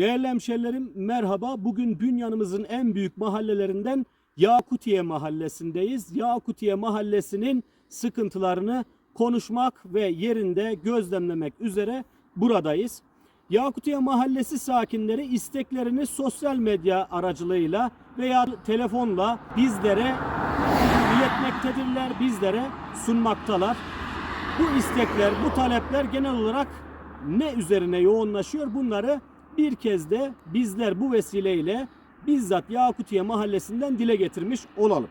Değerli hemşerilerim merhaba. Bugün Bünyanımızın en büyük mahallelerinden Yakutiye mahallesindeyiz. Yakutiye mahallesinin sıkıntılarını konuşmak ve yerinde gözlemlemek üzere buradayız. Yakutiye mahallesi sakinleri isteklerini sosyal medya aracılığıyla veya telefonla bizlere iletmektedirler, bizlere sunmaktalar. Bu istekler, bu talepler genel olarak ne üzerine yoğunlaşıyor? Bunları bir kez de bizler bu vesileyle bizzat Yakutiye mahallesinden dile getirmiş olalım.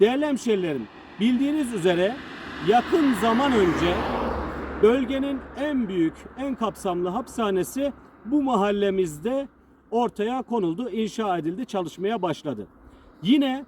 Değerli hemşerilerim, bildiğiniz üzere yakın zaman önce bölgenin en büyük, en kapsamlı hapishanesi bu mahallemizde ortaya konuldu, inşa edildi, çalışmaya başladı. Yine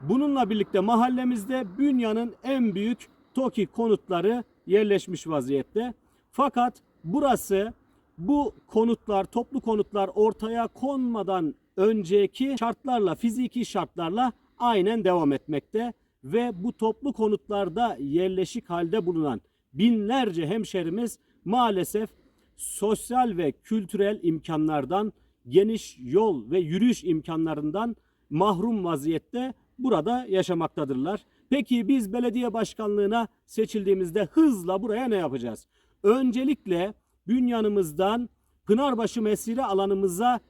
bununla birlikte mahallemizde Bünya'nın en büyük TOKİ konutları yerleşmiş vaziyette. Fakat burası bu konutlar, toplu konutlar ortaya konmadan önceki şartlarla, fiziki şartlarla aynen devam etmekte ve bu toplu konutlarda yerleşik halde bulunan binlerce hemşerimiz maalesef sosyal ve kültürel imkanlardan, geniş yol ve yürüyüş imkanlarından mahrum vaziyette burada yaşamaktadırlar. Peki biz belediye başkanlığına seçildiğimizde hızla buraya ne yapacağız? Öncelikle Bünyanımızdan Pınarbaşı mesire alanımıza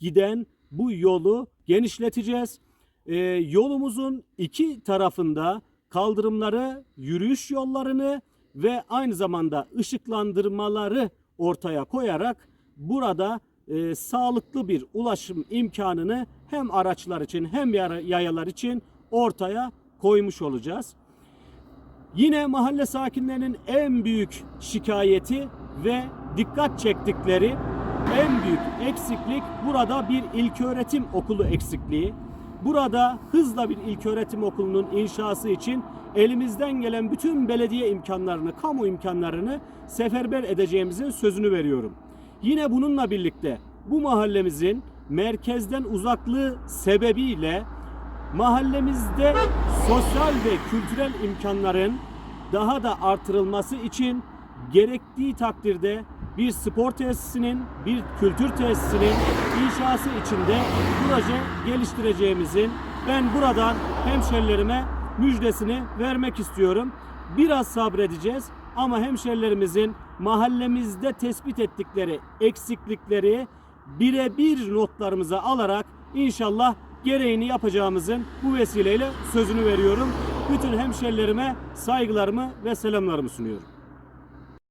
giden bu yolu genişleteceğiz. Ee, yolumuzun iki tarafında kaldırımları, yürüyüş yollarını ve aynı zamanda ışıklandırmaları ortaya koyarak burada e, sağlıklı bir ulaşım imkanını hem araçlar için hem yayalar için ortaya koymuş olacağız. Yine mahalle sakinlerinin en büyük şikayeti ve dikkat çektikleri en büyük eksiklik burada bir ilköğretim okulu eksikliği. Burada hızla bir ilköğretim okulunun inşası için elimizden gelen bütün belediye imkanlarını, kamu imkanlarını seferber edeceğimizin sözünü veriyorum. Yine bununla birlikte bu mahallemizin merkezden uzaklığı sebebiyle mahallemizde sosyal ve kültürel imkanların daha da artırılması için gerektiği takdirde bir spor tesisinin, bir kültür tesisinin inşası içinde proje geliştireceğimizin ben buradan hemşerilerime müjdesini vermek istiyorum. Biraz sabredeceğiz ama hemşerilerimizin mahallemizde tespit ettikleri eksiklikleri birebir notlarımıza alarak inşallah gereğini yapacağımızın bu vesileyle sözünü veriyorum. Bütün hemşerilerime saygılarımı ve selamlarımı sunuyorum.